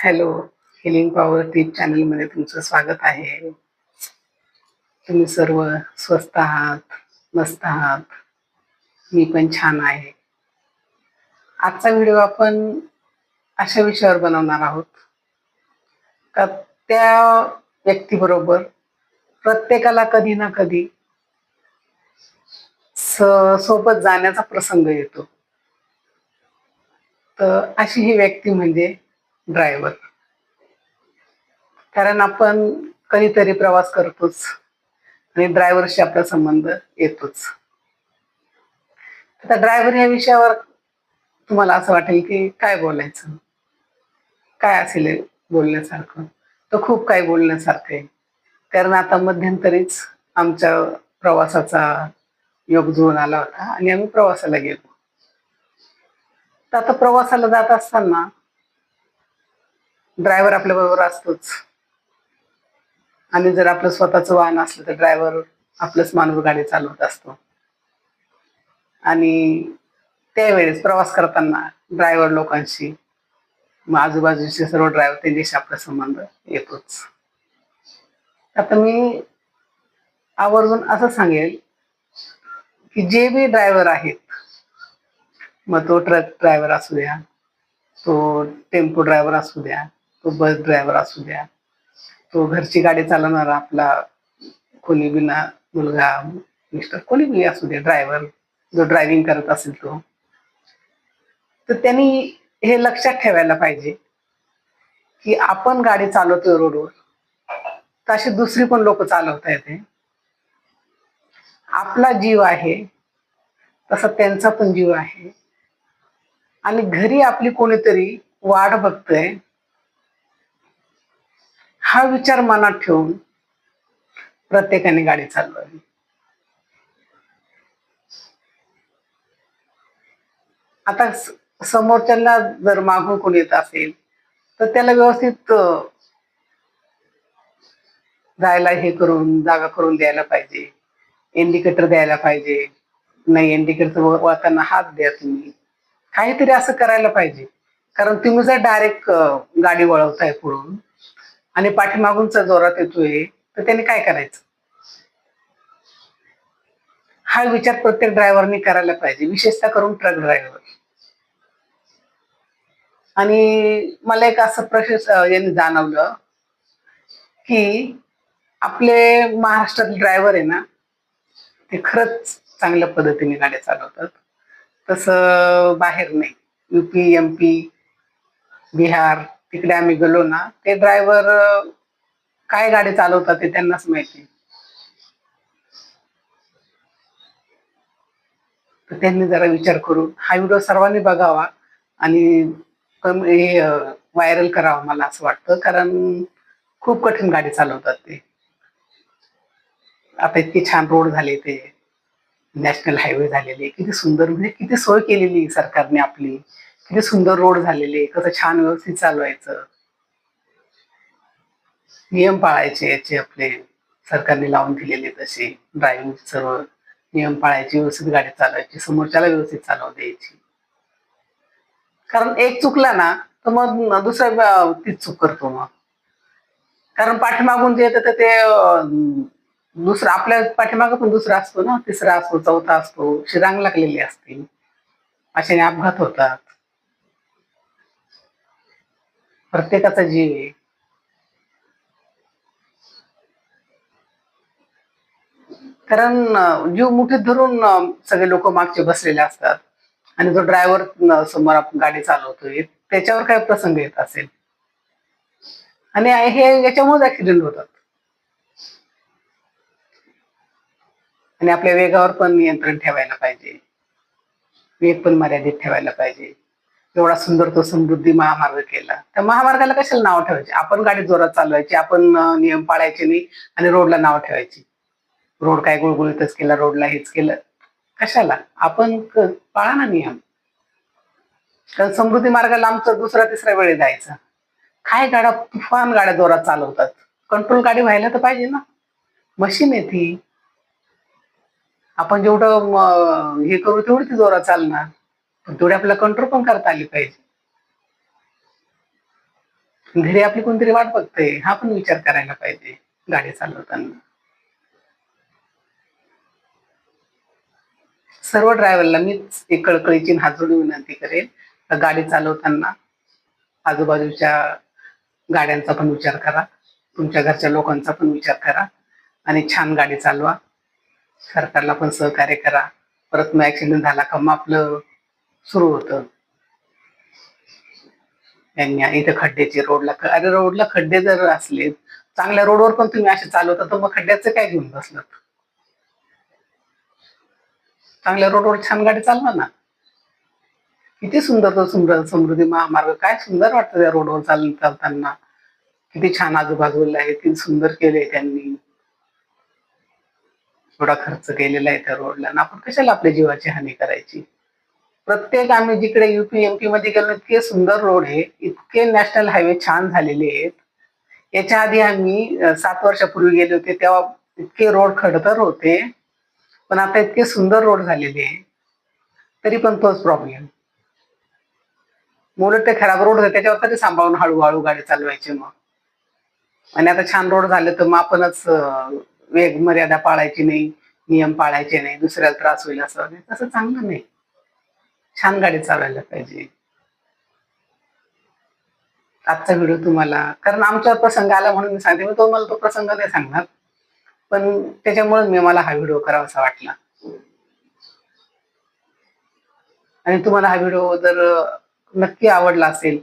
Hello healing power टीप चॅनलमध्ये तुमचं स्वागत आहे. तुम्ही सर्व स्वस्त आहात मस्त आहात? मी पण छान आहे. आजचा व्हिडिओ आपण अशा विषयावर बनवणार आहोत. का त्या व्यक्तीबरोबर प्रत्येकाला कधी ना कधी सोबत जाण्याचा प्रसंग येतो. तर अशी ही व्यक्ती म्हणजे ड्रायव्हर कारण आपण कधीतरी प्रवास करतोच आणि ड्रायव्हरशी आपला संबंध येतोच. आता ड्रायव्हर या विषयावर तुम्हाला असं वाटेल की काय बोलायचं? काय असेल बोलण्यासारखं? तर खूप काही बोलण्यासारखं आहे. कारण आता मध्यंतरीच आमच्या प्रवासाचा योग जुळून आला होता आणि आम्ही प्रवासाला गेलो. तर आता प्रवासाला जात असताना ड्रायव्हर आपल्या बरोबर असतोच. आणि जर आपलं स्वतःचं वाहन असलं तर ड्रायव्हर आपलंच मानवर गाडी चालवत असतो. आणि त्यावेळेस प्रवास करताना ड्रायव्हर लोकांशी मग आजूबाजूचे सर्व ड्रायव्हर त्यांच्याशी आपला संबंध येतोच. आता मी आवर्जून असं सांगेल की जे बी ड्रायव्हर आहेत मग तो ट्रक ड्रायव्हर असू द्या तो टेम्पो ड्रायव्हर असू द्या तो बस ड्रायव्हर असू द्या. तो घरची गाडी चालवणारा आपला कोणी बिना मुलगा मिस्टर कोणी बी असू द्या ड्रायव्हर जो ड्रायव्हिंग करत असेल तो. तर त्यांनी हे लक्षात ठेवायला पाहिजे की आपण गाडी चालवतोय रोडवर तर अशी दुसरी पण लोक चालवता येते. आपला जीव आहे तसा त्यांचा पण जीव आहे. आणि घरी आपली कोणीतरी वाट बघतय हा विचार मनात ठेवून प्रत्येकाने गाडी चालवावी. आता समोरच्याला जर मागून कोणी येत असेल तर त्याला व्यवस्थित जायला हे करून जागा करून द्यायला पाहिजे. इंडिकेटर द्यायला पाहिजे. नाही इंडिकेटर वळताना हात द्या तुम्ही. काहीतरी असं करायला पाहिजे. कारण तुम्ही जर डायरेक्ट गाडी वळवताय पुढून आणि पाठीमागूनचा जोरात येतोय तर त्याने काय करायचं? हा विचार प्रत्येक ड्रायव्हरने करायला पाहिजे विशेषतः करून ट्रक ड्रायव्हर आणि मला एक असं प्रश्न यांनी जाणवलं की आपले महाराष्ट्रातले ड्रायव्हर आहे ना ते खरंच चांगल्या पद्धतीने गाड्या चालवतात. तसं बाहेर नाही. युपी एम पी बिहार तिकडे आम्ही गेलो ना ते ड्रायव्हर काय गाडी चालवतात ते त्यांनाच माहिती. तर त्यांनी जरा विचार करून हा व्हिडिओ सर्वांनी बघावा आणि हे व्हायरल करावा मला असं वाटतं कारण खूप कठीण गाडी चालवतात ते. आता इतके छान रोड झाले ते नॅशनल हायवे झालेले किती सुंदर म्हणजे किती सोय केलेली सरकारने आपली. किती सुंदर रोड झालेले कसं छान व्यवस्थित चालवायचं. नियम पाळायचे याचे आपले सरकारने लावून दिलेले तसे ड्रायव्हिंग सर्व नियम पाळायचे व्यवस्थित गाडी चालवायची समोरच्याला व्यवस्थित चालव द्यायची. कारण एक चुकला ना तर मग दुसरा तीच चूक करतो मग. कारण पाठीमागून जे येतं तर ते दुसरा आपल्या पाठीमाग पण दुसरा असतो ना तिसरा असतो चौथा असतो शिरांग लागलेली असते अशाने अपघात होतात. प्रत्येकाचा जीव आहे. कारण जीव मुठीत धरून सगळे लोक मागचे बसलेले असतात. आणि जो ड्रायव्हर समोर आपण गाडी चालवतोय त्याच्यावर काय प्रसंग येत असेल. आणि हे याच्यामुळेच ऍक्सिडेंट होतात. आणि आपल्या वेगावर पण नियंत्रण ठेवायला पाहिजे. वेग पण मर्यादित ठेवायला पाहिजे. एवढा सुंदर तो समृद्धी महामार्ग केला. त्या महामार्गाला कशाला नाव ठेवायचे? आपण गाडी जोरात चालवायची आपण नियम पाळायचे नाही आणि रोडला नाव ठेवायची. रोड काय गुळगुळीतच केला रोडला हेच केलं. कशाला? आपण पाळा ना नियम. कारण समृद्धी मार्गाला आमचं दुसरा तिसरा वेळ जायचा. काय गाड्या तुफान गाड्या जोरात चालवतात? कंट्रोल गाडी व्हायला तर पाहिजे ना. मशीन आहे ती. आपण जेवढं हे करू तेवढी ती जोरात चालणार. पण तेवढी आपल्याला कंट्रोल पण करता आली पाहिजे. घरी आपली कोणतरी वाट बघते हा पण विचार करायला पाहिजे गाडी चालवताना. सर्व ड्रायव्हरला मीच एक कळकळीची हात विनंती करेल गाडी चालवताना आजूबाजूच्या गाड्यांचा पण विचार करा तुमच्या घरच्या लोकांचा पण विचार करा आणि छान गाडी चालवा. सरकारला पण सहकार्य करा. परत मग ऍक्सिडेंट झाला का मग आपलं सुरू होतं. इथे इथं खड्ड्याचे रोडला अरे रोडला खड्डे जर असले चांगल्या रोडवर पण तुम्ही असे चालवता तर मग खड्ड्याचं काय घेऊन बसलं चांगल्या रोडवर छान गाडी चालवा ना. किती सुंदर तो समृद्धी महामार्ग काय सुंदर वाटतं त्या रोडवर चाल चालताना. किती छान आजूबाजूला आहे किती सुंदर केले त्यांनी. थोडा खर्च केलेला आहे त्या रोडला. आपण कशाला आपल्या जीवाची हानी करायची? प्रत्येक आम्ही जिकडे युपी एमपी मध्ये गेलो इतके सुंदर रोड आहे इतके नॅशनल हायवे छान झालेले आहेत. याच्या आधी आम्ही सात वर्षापूर्वी गेले होते तेव्हा इतके रोड खडतर होते पण आता इतके सुंदर रोड झालेले आहे तरी पण तोच प्रॉब्लेम मुलं ते खराब रोड होते त्याच्यावर तरी सांभाळून हळूहळू गाडी चालवायची मग. आणि आता छान रोड झाले तर मग आपणच वेग मर्यादा पाळायची नाही नियम पाळायचे नाही दुसऱ्याला त्रास होईल असं. तसं चांगलं नाही. छान गाडी चालायला पाहिजे. आजचा व्हिडिओ तुम्हाला कारण आमचा प्रसंग आला म्हणून मी सांगते मी तुम्हाला तो प्रसंग नाही सांगणार. पण त्याच्यामुळे मी मला हा व्हिडिओ करावासा वाटला. आणि तुम्हाला हा व्हिडिओ जर नक्की आवडला असेल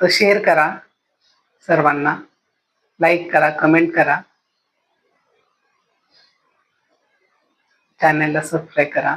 तर शेअर करा सर्वांना. लाईक करा कमेंट करा. चॅनलला सबस्क्राईब करा.